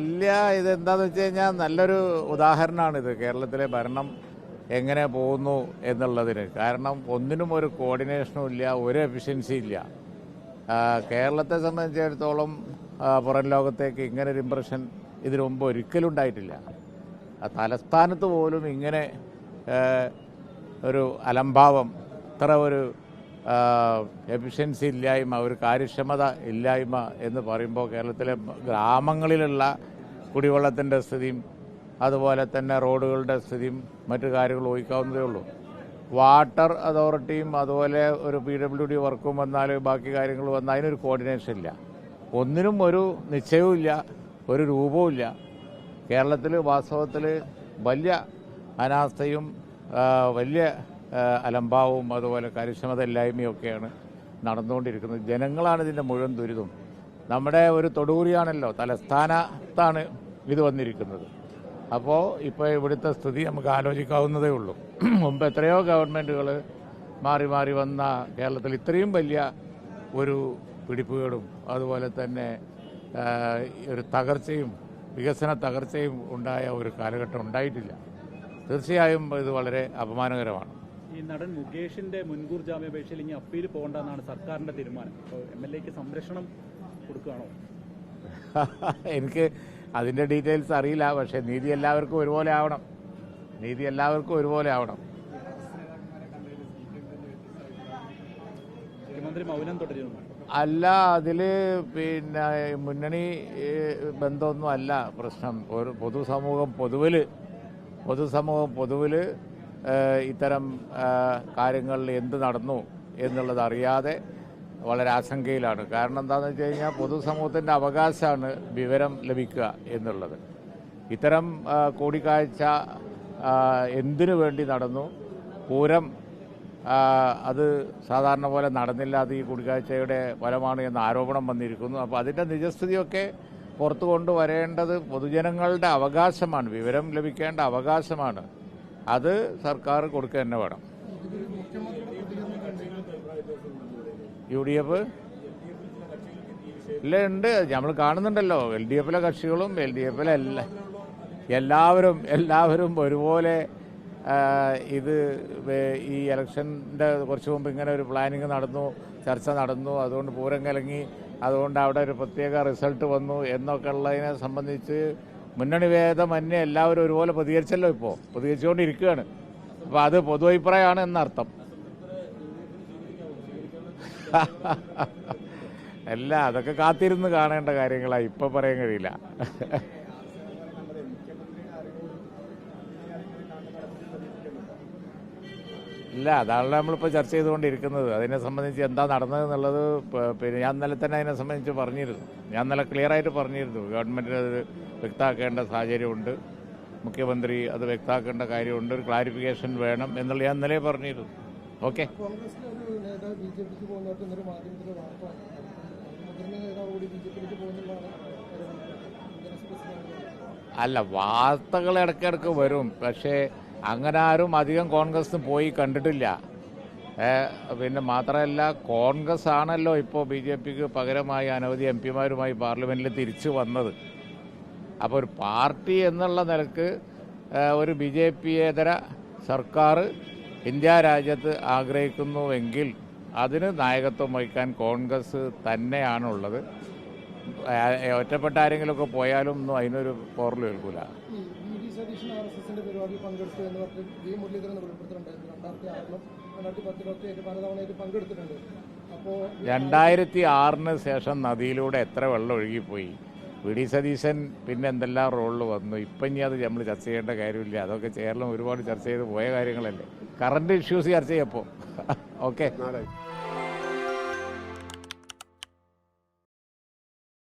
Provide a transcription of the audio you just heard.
ഇല്ല ഇതെന്താന്ന് വെച്ച് കഴിഞ്ഞാൽ നല്ലൊരു ഉദാഹരണമാണിത് കേരളത്തിലെ ഭരണം എങ്ങനെ പോകുന്നു എന്നുള്ളതിന്. കാരണം ഒന്നിനും ഒരു കോർഡിനേഷനും ഇല്ല ഒരു എഫിഷ്യൻസി ഇല്ല. കേരളത്തെ സംബന്ധിച്ചിടത്തോളം പുറം ലോകത്തേക്ക് ഇങ്ങനെ ഒരു ഇമ്പ്രഷൻ ഇതിനു മുമ്പ് ഒരിക്കലും ഉണ്ടായിട്ടില്ല. തലസ്ഥാനത്ത് പോലും ഇങ്ങനെ ഒരു അലംഭാവം ഇത്ര ഒരു എഫിഷ്യൻസി ഇല്ലായ്മ ഒരു കാര്യക്ഷമത ഇല്ലായ്മ എന്ന് പറയുമ്പോൾ കേരളത്തിലെ ഗ്രാമങ്ങളിലുള്ള കുടിവെള്ളത്തിന്റെ സ്ഥിതിയും അതുപോലെ തന്നെ റോഡുകളുടെ സ്ഥിതിയും മറ്റു കാര്യങ്ങൾ ഊഹിക്കാവുന്നതേ ഉള്ളൂ. വാട്ടർ അതോറിറ്റിയും അതുപോലെ ഒരു പി ഡബ്ല്യു ഡി വർക്കും വന്നാൽ ബാക്കി കാര്യങ്ങൾ വന്നാൽ അതിനൊരു കോർഡിനേഷൻ ഇല്ല. ഒന്നിനും ഒരു നിശ്ചയവും ഇല്ല ഒരു രൂപവും ഇല്ല. കേരളത്തിൽ വാസ്തവത്തിൽ വലിയ അനാസ്ഥയും വലിയ അലംഭാവവും അതുപോലെ കാര്യക്ഷമത ഇല്ലായ്മയൊക്കെയാണ് നടന്നുകൊണ്ടിരിക്കുന്നത്. ജനങ്ങളാണ് ഇതിന്റെ മുഴുവൻ ദുരിതം. നമ്മുടെ ഒരു തൊടുകൂരിയാണല്ലോ തലസ്ഥാനത്താണ് ഇത് വന്നിരിക്കുന്നത്. അപ്പോൾ ഇപ്പോൾ ഇവിടുത്തെ സ്ഥിതി നമുക്ക് ആലോചിക്കാവുന്നതേ ഉള്ളൂ. മുമ്പ് എത്രയോ ഗവൺമെന്റുകൾ മാറി മാറി വന്ന കേരളത്തിൽ ഇത്രയും വലിയ ഒരു പിടിപ്പുകളും അതുപോലെ തന്നെ ഒരു തകർച്ചയും വികസന തകർച്ചയും ഉണ്ടായ ഒരു കാലഘട്ടം ഉണ്ടായിട്ടില്ല. തീർച്ചയായും ഇത് വളരെ അപമാനകരമാണ്. ഈ നടൻ മുകേഷിന്റെ മുൻകൂർ ജാമ്യാപേക്ഷയിൽ ഇനി അപ്പീൽ പോകണ്ടെന്നാണ് സർക്കാരിന്റെ തീരുമാനം. അപ്പോൾ എം എൽ എക്ക് സംരക്ഷണം കൊടുക്കുകയാണോ? എനിക്ക് അതിന്റെ ഡീറ്റെയിൽസ് അറിയില്ല. പക്ഷേ നീതി എല്ലാവർക്കും ഒരുപോലെ ആവണം. നീതി എല്ലാവർക്കും ഒരുപോലെ ആവണം. മുഖ്യമന്ത്രി മൗനം തുടരുന്നു. അല്ല അതിൽ പിന്നെ മുന്നണി ബന്ധമൊന്നും അല്ല പ്രശ്നം. ഒരു പൊതുസമൂഹം പൊതുവിൽ പൊതുസമൂഹം പൊതുവിൽ ഇത്തരം കാര്യങ്ങളിൽ എന്ത് നടന്നു എന്നുള്ളത് അറിയാതെ വളരെ ആശങ്കയിലാണ്. കാരണം എന്താണെന്ന് വെച്ച് കഴിഞ്ഞാൽ പൊതുസമൂഹത്തിന്റെ അവകാശമാണ് വിവരം ലഭിക്കുക എന്നുള്ളത്. ഇത്തരം കൂടിക്കാഴ്ച എന്തിനു വേണ്ടി നടന്നു? പൂരം അത് സാധാരണ പോലെ നടന്നില്ല. അത് ഈ കൂടിക്കാഴ്ചയുടെ ഫലമാണ് എന്ന ആരോപണം വന്നിരിക്കുന്നു. അപ്പോൾ അതിന്റെ നിജസ്ഥിതിയൊക്കെ പുറത്തു കൊണ്ടുവരേണ്ടത് പൊതുജനങ്ങളുടെ അവകാശമാണ്. വിവരം ലഭിക്കേണ്ട അവകാശമാണ്. അത് സർക്കാർ കൊടുക്കുക തന്നെ വേണം. U D F? ഇല്ല ഉണ്ട്. നമ്മൾ കാണുന്നുണ്ടല്ലോ. എൽ ഡി എഫിലെ കക്ഷികളും എൽ ഡി എഫിലെ എല്ലാ എല്ലാവരും എല്ലാവരും ഒരുപോലെ ഇത് ഈ ഇലക്ഷന്റെ കുറച്ച് മുമ്പ് ഇങ്ങനെ ഒരു പ്ലാനിങ് നടന്നു ചർച്ച നടന്നു. അതുകൊണ്ട് പൂരം കലങ്ങി അതുകൊണ്ട് അവിടെ ഒരു പ്രത്യേക റിസൾട്ട് വന്നു എന്നൊക്കെ ഉള്ളതിനെ സംബന്ധിച്ച് മുന്നണി ഭേദമന്യേ എല്ലാവരും ഒരുപോലെ പ്രതികരിച്ചല്ലോ ഇപ്പോൾ പ്രതികരിച്ചുകൊണ്ടിരിക്കുകയാണ്. അപ്പോൾ അത് പൊതു അഭിപ്രായമാണ് എന്നർത്ഥം. അല്ല അതൊക്കെ കാത്തിരുന്ന് കാണേണ്ട കാര്യങ്ങളാണ് ഇപ്പൊ പറയാൻ കഴിയില്ല. ഇല്ല അതാണല്ലോ നമ്മളിപ്പോൾ ചർച്ച ചെയ്തുകൊണ്ടിരിക്കുന്നത്. അതിനെ സംബന്ധിച്ച് എന്താ നടന്നത് എന്നുള്ളത് പിന്നെ ഞാൻ ഇന്നലെ തന്നെ അതിനെ സംബന്ധിച്ച് പറഞ്ഞിരുന്നു. ഞാൻ ഇന്നലെ ക്ലിയർ ആയിട്ട് പറഞ്ഞിരുന്നു. ഗവൺമെന്റിന് അത് വ്യക്തമാക്കേണ്ട സാഹചര്യമുണ്ട്. മുഖ്യമന്ത്രി അത് വ്യക്തമാക്കേണ്ട കാര്യമുണ്ട്. ഒരു ക്ലാരിഫിക്കേഷൻ വേണം എന്നുള്ള ഞാൻ ഇന്നലെ പറഞ്ഞിരുന്നു. ഓക്കെ? അല്ല വാർത്തകൾ ഇടയ്ക്കിടയ്ക്ക് വരും. പക്ഷേ അങ്ങനെ ആരും അധികം കോൺഗ്രസ് പോയി കണ്ടിട്ടില്ല. പിന്നെ മാത്രമല്ല കോൺഗ്രസ് ആണല്ലോ ഇപ്പോൾ ബി ജെ പിക്ക് പകരമായി അനവധി എം പിമാരുമായി പാർലമെന്റിൽ തിരിച്ചു വന്നത്. അപ്പോൾ ഒരു പാർട്ടി എന്നുള്ള നിലയ്ക്ക് ഒരു ബി ജെ പിയേതര സർക്കാർ ഇന്ത്യ രാജ്യത്ത് ആഗ്രഹിക്കുന്നുവെങ്കിൽ അതിന് നായകത്വം വഹിക്കാൻ കോൺഗ്രസ് തന്നെയാണുള്ളത്. ഒറ്റപ്പെട്ട ആരെങ്കിലുമൊക്കെ പോയാലും ഒന്നും അതിനൊരു പോറൽ കേൾക്കൂല. ഈ V D Satheesan R S എസിന്റെ പരിപാടിയിൽ പങ്കെടുത്തു എന്ന് പറഞ്ഞ് വി. മുരളീധരൻ വെളിപ്പെടുത്തുന്നുണ്ടായിരുന്നു രണ്ടായിരത്തി ആറിലും രണ്ടായിരത്തി പത്തിലൊക്കെ ആയിട്ട് പലതവണയായിട്ട് പങ്കെടുത്തിട്ടുണ്ട്. അപ്പോൾ രണ്ടായിരത്തി ആറിന് ശേഷം നദിയിലൂടെ എത്ര വെള്ളം ഒഴുകിപ്പോയി? വി ഡി സതീശൻ പിന്നെ എന്തെല്ലാം റോളിൽ വന്നു? ഇപ്പം ഇനി അത് നമ്മൾ ചർച്ച ചെയ്യേണ്ട കാര്യമില്ല. അതൊക്കെ കേരളം ഒരുപാട് ചർച്ച ചെയ്ത് പോയ കാര്യങ്ങളല്ലേ. കറണ്ട് ഇഷ്യൂസ് ചർച്ച ചെയ്യപ്പോൾ ഓക്കെ